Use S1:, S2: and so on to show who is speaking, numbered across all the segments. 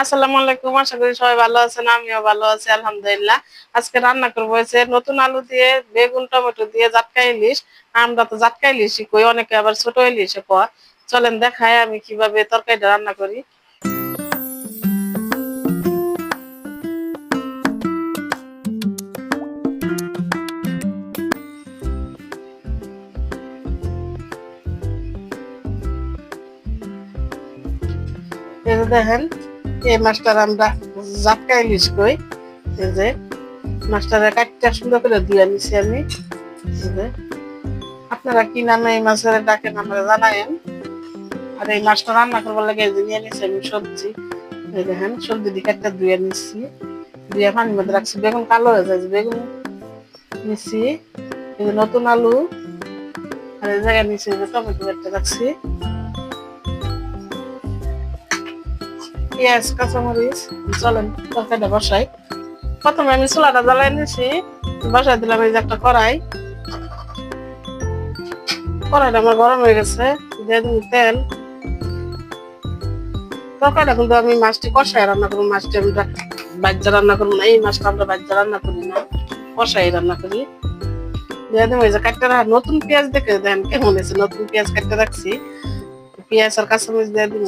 S1: আসসালামু আলাইকুম, আশা করি সবাই ভালো আছেন, আমিও ভালো আছি, আলহামদুলিল্লাহ। আজকে রান্না করব হচ্ছে নতুন আলু দিয়ে বেগুন, টমেটো দিয়ে জাটকা ইলিশ। আমরা তো জাটকা ইলিশই কই, অনেকে আবার ছোট ইলিশে কয়। চলেন দেখায় আমি কীভাবে তরকারিটা রান্না করি। দেখেন এই মাছটার আমরা জাটকা ইলিশ কই, এই যে মাছটারে কাটটা সুন্দর করে দিয়ে নিছি আমি আপনারা কি নামে এই মাছের ডাকেন আমরা জানায়েন। আর এই মাছটা রান্না করবার লাগে যে নিয়ে নিছি আমি সবজি দেখেন সবজি দিয়ে কাটটা ধুয়ে নিচ্ছি দিয়ে পানির মধ্যে রাখছি। বেগুন কালো হয়ে যায় বেগুন নিছি নতুন আলু, আর এই জায়গায় যে টমেটো কেটে রাখছি। পেঁয়াজ কাঁচামরিচ চলেন তরকারিটা বসাই। প্রথমে আমি চুলাটা জ্বালাই নিয়েছি বসাই দিলাম এই যে একটা কড়াই। কড়াইটা আমার গরম হয়ে গেছে, দিয়ে দিন তেল। তরকারিটা কিন্তু আমি মাছটি কষাই রান্না করব, মাছটি আমি বাজ্যা রান্না করব না, এই মাছটা আমরা বাজ্যা রান্না করি না, কষাই রান্না করি। দিয়ে দিন ওই যে কাটতে নতুন পেঁয়াজ দেখে দেন, কেমন হয়েছে? নতুন পেঁয়াজ কাটতে রাখছি, পেঁয়াজ আর কাঁচামরিচ দিয়ে দিন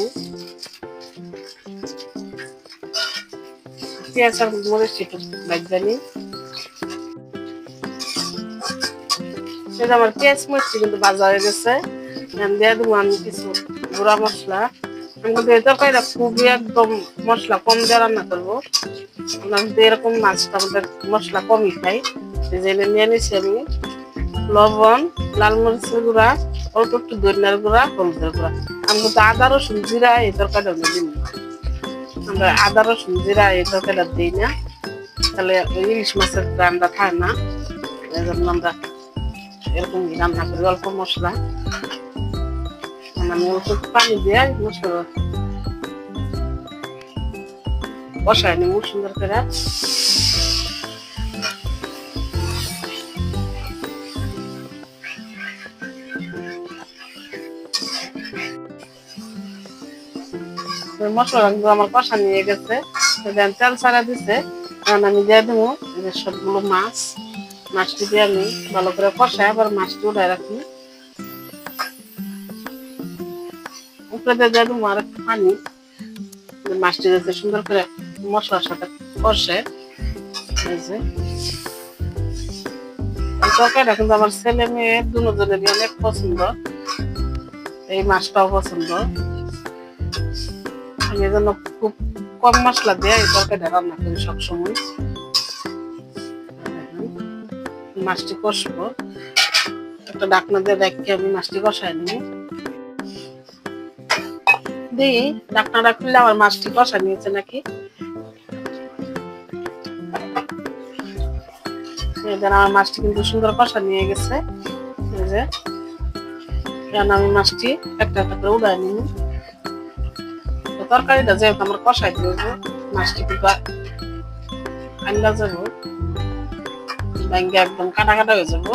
S1: পেঁয়াজ আর মরিচ একটু আমার পেঁয়াজ মরিচি কিন্তু ভাজা হয়ে গেছে। কিছু গুঁড়া মশলা। খুবই একদম মশলা কম দিয়ে রান্না করব। এরকম মাছটা আমাদের মশলা কমই খাই। এই যে এনে নিয়ে নিছি আমি লবণ, লাল মরিচের গুঁড়া, অল্প একটু ধনিয়ার গুঁড়া, হলুদের গুঁড়া। আমি কিন্তু আদা, রসুন, জিরা এই তরকারিটা দিই না। আমরা আদা, রসুন, জিরা এই তরকারিটা দিই না। তাহলে ইলিশ মাছের রান্না খায় না। এই জন্য আমরা এরকম রান্না করি, অল্প মশলা। আমি অল্প পানি দিয়ে মশলা বসায় নিব সুন্দর করে। ওই মশলাগুলো আমার কষা নিয়ে গেছে। তেল ছাড়া দিছে। এখন আমি দিয়ে দেবো সবগুলো মাছ। মাছটি দিয়ে আমি ভালো করে কষাই আবার মাছটি উঠায় রাখি। উপরে দিয়ে দিয়ে দেবো আর একটু পানি মাছটি যাতে সুন্দর করে মশলার সাথে কষে। তরকারিটা কিন্তু আমার ছেলে মেয়ে দুজনেরই অনেক পছন্দ। এই মাছটাও পছন্দ। এজন্য খুব কম মশলা দিয়ে, এই তরকারিটা রান্না করি সবসময়। মাছটি কষবো। একটা ডাকনা দিয়ে রেখে আমি মাছটি কষাই নিই। দিই, ডাকনাটা খুললে আমার মাছটি কষা নিয়েছে নাকি? আমার মাছটি কিন্তু সুন্দর কষা নিয়ে গেছে। আমি মাছটি একটা একটা করে উড়াই নিই। তরকারিটা যেহেতু আমার কষাই দিব, মাছটি কিন্তু আন্দাজ যাব। ব্যাঙ্গে একদম কাটা কাটা হয়ে যাব।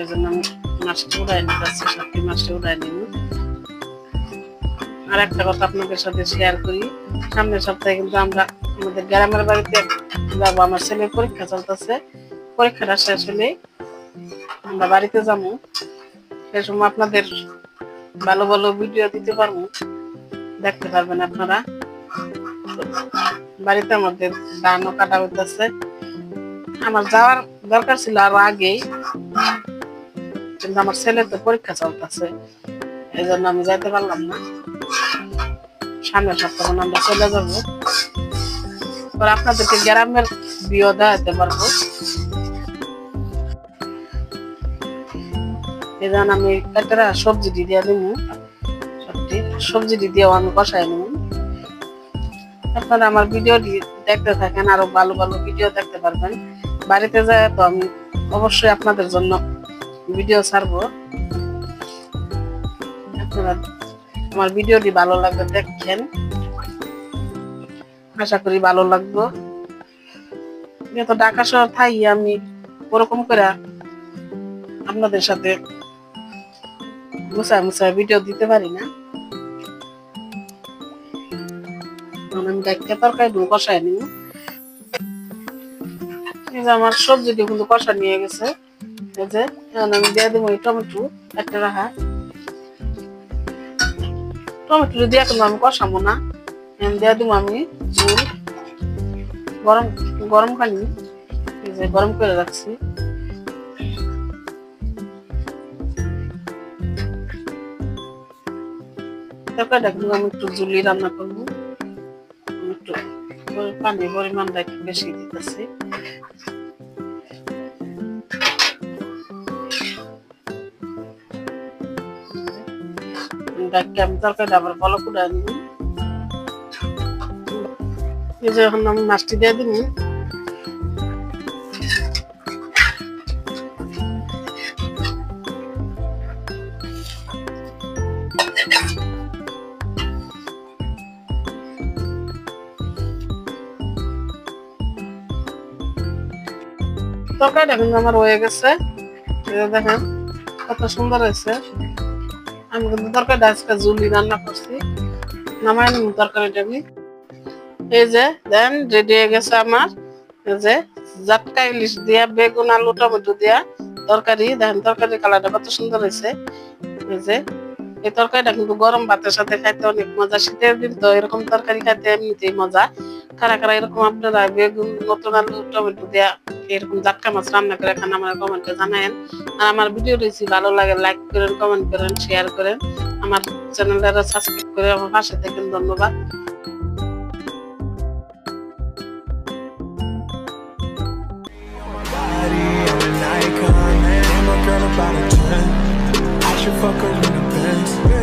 S1: এই জন্য আমি মাছটি উড়াই নিতে যাচ্ছি সবটি মাছটি উড়াই নিব। আর একটা কথা আপনাদের সাথে শেয়ার করি, সামনের সপ্তাহে কিন্তু আমরা আমাদের গ্রামের বাড়িতে যাব, আমার ছেলের পরীক্ষা চলতেছে। পরীক্ষাটা শেষ হলে আমরা বাড়িতে যাব। সে সময় আপনাদের ভালো ভালো ভিডিও দিতে পারব। দেখতে পারবেন আপনারা। বাড়িতে আমাদের ধানও কাটা হইতেছে। আমার যাওয়ার দরকার ছিল আরও আগেই। কিন্তু আমার ছেলে তো পরীক্ষা চলতেছে। এই জন্য আমি যাইতে পারলাম না। সামনের সপ্তাহ আমরা চলে যাব। আপনাদেরকে গ্রামের বিয়ে দেখাতে পারব। জন্য আমি একটা সবজি দিয়ে দিব সবজি সবজি দিয়েও আমি কষাই নিব আপনারা আমার ভিডিওটি দেখতে থাকেন, আরও ভালো ভালো ভিডিও দেখতে পারবেন। বাড়িতে যায় তো আমি অবশ্যই আপনাদের জন্য ভিডিও ছাড়বো। আপনারা আমার ভিডিওটি ভালো লাগবে দেখছেন আশা করি ভালো লাগবে। যেহেতু ঢাকা শহর থাই আমি ওরকম করে আপনাদের সাথে গুছায় মুছায় ভিডিও দিতে পারি না। আমি ডাক্কা তরকারি দিয়ে কষাই নিব। আমার সবজিটি কিন্তু কষা নিয়ে গেছে। এই যে, এখন আমি দিয়ে দেবো টমেটো একটা রাখা টমেটো দিয়ে কিন্তু আমি কষাবো না, এখন দিয়ে দেবো আমি ঝুল। গরম গরম এই যে গরম করে রাখছি। তরকারিটা কিন্তু আমি একটু জুলি রান্না করব। একটু পানি পরিমাণটা একটু বেশি দিতেছি। ডাক্কে আমি তরকারিটা আবার বলো করে আনব। এই যে এখন আমি মাছটি দিয়ে দিন তরকারিটা কিন্তু আমার হয়ে গেছে। দেখেন, কত সুন্দর হয়েছে। আমি কিন্তু তরকারিটা আজকে জুলি রান্না করছি। নামাই নিব তরকারিটা আমি। এই যে, দেন রেডি হয়ে গেছে আমার। এই যে, জাটকা ইলিশ দিয়া, বেগুন, আলু, টমেটো দিয়া তরকারি। দেখেন তরকারি কালারটা কত সুন্দর হয়েছে। এই যে, এই তরকারিটা কিন্তু গরম ভাতের সাথে খাইতে অনেক মজা। শীতের দিন তো এরকম তরকারি খাইতে এমনিতেই মজা। কারা কারা এরকম আপনারা বেগুন, নতুন আলু, টমেটো দেয়া এরকম জাটকা মাছ রান্না করে খান আমার কমেন্টে জানায়েন আর আমার ভিডিও রেসি ভালো লাগে লাইক করেন কমেন্ট করেন শেয়ার করেন আমার চ্যানেলটা সাবস্ক্রাইব করে আমার পাশে থাকেন ধন্যবাদ
S2: body, I'm an icon, man. My girl about a 10. I should fuck her in the Benz.